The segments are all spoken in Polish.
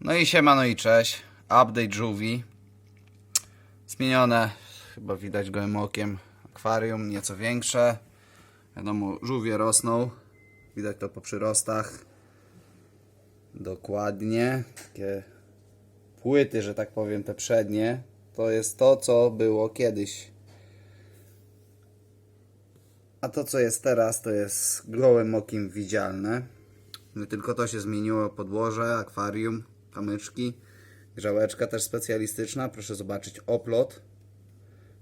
No i siema, no i cześć. Update żółwi. Zmienione, chyba widać gołym okiem, akwarium nieco większe. Wiadomo, żółwie rosną. Widać to po przyrostach. Dokładnie. Takie płyty, że tak powiem, te przednie. To jest to, co było kiedyś. A to, co jest teraz, to jest gołym okiem widzialne. No Tylko to się zmieniło, podłoże, akwarium, kamyczki, grzałeczka też specjalistyczna, proszę zobaczyć oplot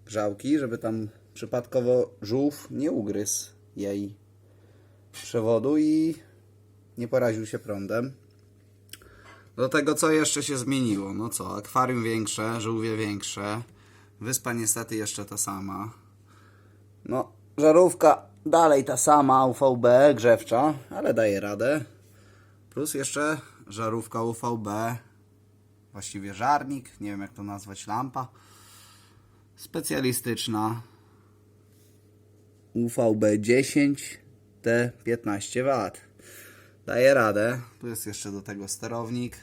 grzałki, żeby tam przypadkowo żółw nie ugryzł jej przewodu i nie poraził się prądem. Do tego co jeszcze się zmieniło? No co, akwarium większe, żółwie większe, wyspa niestety jeszcze ta sama. No, żarówka dalej ta sama, UVB, grzewcza, ale daje radę. Plus jeszcze żarówka UVB, właściwie żarnik, nie wiem jak to nazwać, lampa specjalistyczna UVB 10 T15 W. Daje radę. Tu jest jeszcze do tego sterownik.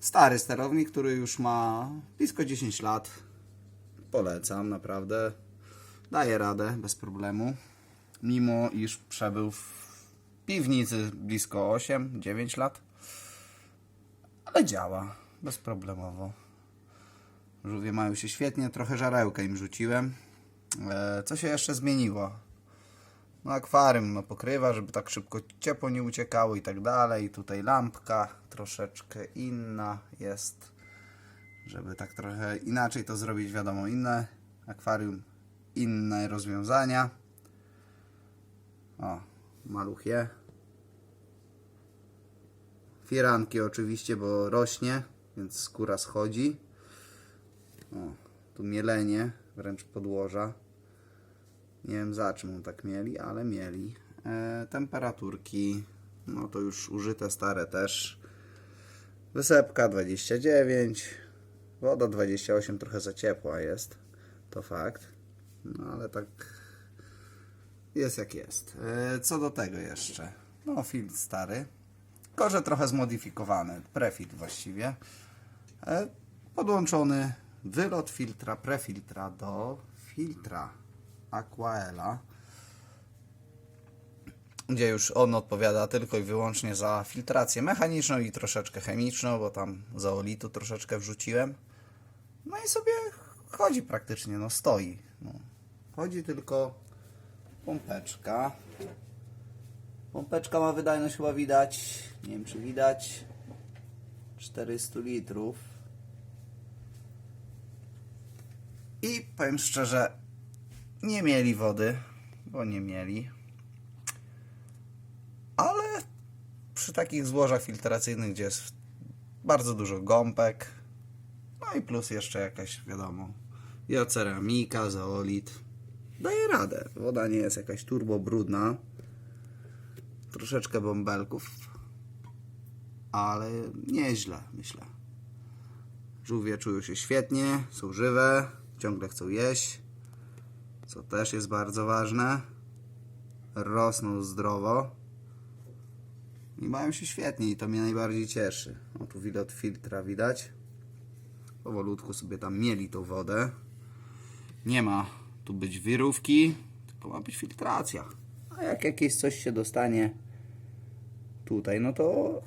Stary sterownik, który już ma blisko 10 lat. Polecam, naprawdę. Daje radę bez problemu. Mimo iż przebył w piwnicy blisko 8-9 lat. Ale działa bezproblemowo. Żółwie mają się świetnie, trochę żarełkę im rzuciłem. E, co się jeszcze zmieniło? No akwarium no, pokrywa, żeby tak szybko ciepło nie uciekało i tak dalej. Tutaj lampka troszeczkę inna jest, żeby tak trochę inaczej to zrobić, wiadomo, inne akwarium, inne rozwiązania. O, maluch je. Firanki oczywiście, bo rośnie, więc skóra schodzi. O, tu mielenie, wręcz podłoża. Nie wiem za czym tak mieli, ale mieli. E, temperaturki, no to już użyte stare też. Wysepka 29, woda 28, trochę za ciepła jest, to fakt. No ale tak jest jak jest. E, co do tego jeszcze? No filtr stary, że trochę zmodyfikowany, prefiltr właściwie. E, podłączony wylot filtra, prefiltra do filtra Aquaela, gdzie już on odpowiada tylko i wyłącznie za filtrację mechaniczną i troszeczkę chemiczną, bo tam zaolitu troszeczkę wrzuciłem. No i sobie chodzi praktycznie, no stoi. No. Chodzi tylko pompeczka. Pompeczka ma wydajność chyba widać, nie wiem czy widać, 400 litrów. I powiem szczerze, nie mieli wody, bo nie mieli. Ale przy takich złożach filtracyjnych, gdzie jest bardzo dużo gąbek, no i plus jeszcze jakaś, wiadomo, bioceramika, zaolit, daje radę. Woda nie jest jakaś turbo brudna. Troszeczkę bąbelków, ale nieźle, myślę. Żółwie czują się świetnie, są żywe, ciągle chcą jeść, co też jest bardzo ważne. Rosną zdrowo i mają się świetnie i to mnie najbardziej cieszy. O tu widać filtra widać. Powolutku sobie tam mieli tą wodę. Nie ma tu być wirówki, tylko ma być filtracja. A jak jakieś coś się dostanie tutaj, no to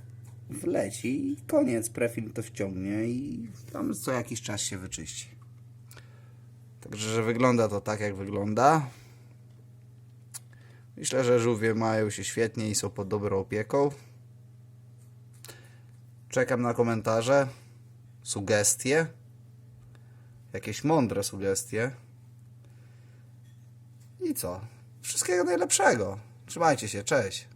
wleci i koniec. Prefiltr to wciągnie i tam co jakiś czas się wyczyści. Także, że wygląda to tak, jak wygląda. Myślę, że żółwie mają się świetnie i są pod dobrą opieką. Czekam na komentarze, sugestie, jakieś mądre sugestie. I co? Wszystkiego najlepszego. Trzymajcie się, cześć.